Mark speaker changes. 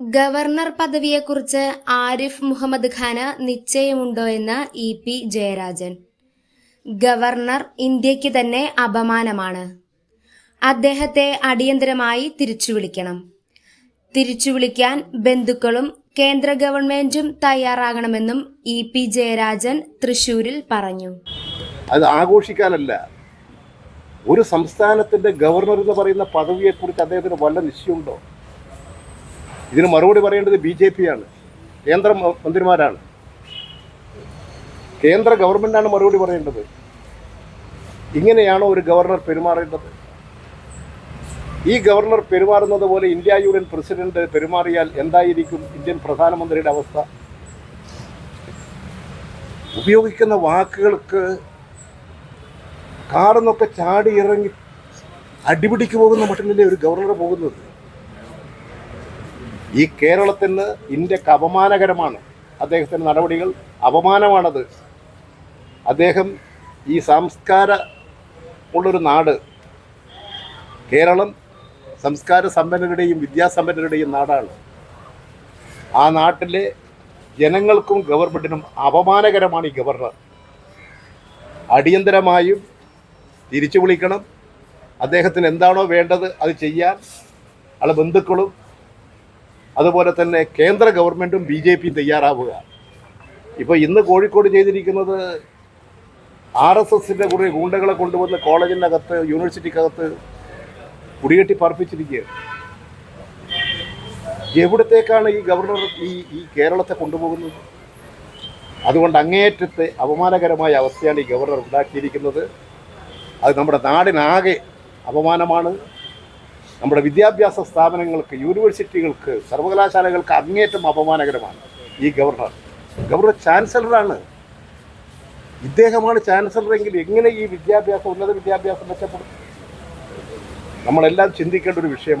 Speaker 1: Governor പദവിയെക്കുറിച്ച് ആരിഫ് മുഹമ്മദ് ഖാന് നിശ്ചയമുണ്ടോ എന്ന് ഇ പി ജയരാജൻ. ഗവർണർ ഇന്ത്യയ്ക്ക് തന്നെ അപമാനമാണ്. അദ്ദേഹത്തെ അടിയന്തരമായി തിരിച്ചു വിളിക്കണം തിരിച്ചു വിളിക്കാൻ ബന്ധുക്കളും കേന്ദ്ര ഗവൺമെന്റും തയ്യാറാകണമെന്നും ഇ പി ജയരാജൻ തൃശൂരിൽ പറഞ്ഞു.
Speaker 2: അത് ആഘോഷിക്കാനല്ല. ഒരു സംസ്ഥാനത്തിന്റെ ഗവർണർ എന്ന് പറയുന്ന പദവിയെക്കുറിച്ച് അദ്ദേഹത്തിന് വല്ല നിശ്ചയമുണ്ടോ? ഇതിന് മറുപടി പറയേണ്ടത് ബി ജെ പി ആണ്. കേന്ദ്ര മന്ത്രിമാരാണ്. കേന്ദ്ര ഗവൺമെന്റാണ് മറുപടി പറയേണ്ടത്. ഇങ്ങനെയാണോ ഒരു ഗവർണർ പെരുമാറേണ്ടത്? ഈ ഗവർണർ പെരുമാറുന്നത് പോലെ ഇന്ത്യ യൂണിയൻ പ്രസിഡന്റ് പെരുമാറിയാൽ എന്തായിരിക്കും ഇന്ത്യൻ പ്രധാനമന്ത്രിയുടെ അവസ്ഥ? ഉപയോഗിക്കുന്ന വാക്കുകൾക്ക് കാർന്നൊക്കെ ചാടി ഇറങ്ങി അടിപിടിക്ക് പോകുന്ന മട്ടിലല്ലേ ഒരു ഗവർണർ പോകുന്നത്? ഈ കേരളത്തിന് ഇന്ത്യയ്ക്ക് അപമാനകരമാണ് അദ്ദേഹത്തിന്റെ നടപടികൾ. അപമാനമാണത്. അദ്ദേഹം ഈ സംസ്കാര ഉള്ളൊരു നാട്. കേരളം സംസ്കാര സമ്പന്നരുടെയും വിദ്യാസമ്പന്നരുടെയും നാടാണ്. ആ നാട്ടിലെ ജനങ്ങൾക്കും ഗവൺമെന്റിനും അപമാനകരമാണ് ഈ ഗവർണർ. അടിയന്തരമായും തിരിച്ചു വിളിക്കണം. അദ്ദേഹത്തിന് എന്താണോ വേണ്ടത് അത് ചെയ്യാൻ. ആളെ ബന്ധുക്കളും അതുപോലെ തന്നെ കേന്ദ്ര ഗവൺമെന്റും ബി ജെ പിയും തയ്യാറാവുക. ഇപ്പോൾ ഇന്ന് കോഴിക്കോട് ചെയ്തിരിക്കുന്നത് ആർ എസ് എസിന്റെ കുറേ ഗൂണ്ടകളെ കൊണ്ടുവന്ന് കോളേജിനകത്ത് യൂണിവേഴ്സിറ്റിക്കകത്ത് കുടികെട്ടി പാർപ്പിച്ചിരിക്കുകയാണ്. എവിടത്തേക്കാണ് ഈ ഗവർണർ ഈ ഈ കേരളത്തെ കൊണ്ടുപോകുന്നത്? അതുകൊണ്ട് അങ്ങേയറ്റത്തെ അപമാനകരമായ അവസ്ഥയാണ് ഈ ഗവർണർ ഉണ്ടാക്കിയിരിക്കുന്നത്. അത് നമ്മുടെ നാടിനാകെ അപമാനമാണ്. നമ്മുടെ വിദ്യാഭ്യാസ സ്ഥാപനങ്ങൾക്ക് യൂണിവേഴ്സിറ്റികൾക്ക് സർവകലാശാലകൾക്ക് അങ്ങേറ്റം അപമാനകരമാണ് ഈ ഗവർണർ. ഗവർണർ ചാൻസലറാണ്. ഇദ്ദേഹമാണ് ചാൻസലറെങ്കിൽ എങ്ങനെ ഈ വിദ്യാഭ്യാസം ഉന്നത വിദ്യാഭ്യാസം മെച്ചപ്പെടും? നമ്മളെല്ലാം ചിന്തിക്കേണ്ട ഒരു വിഷയം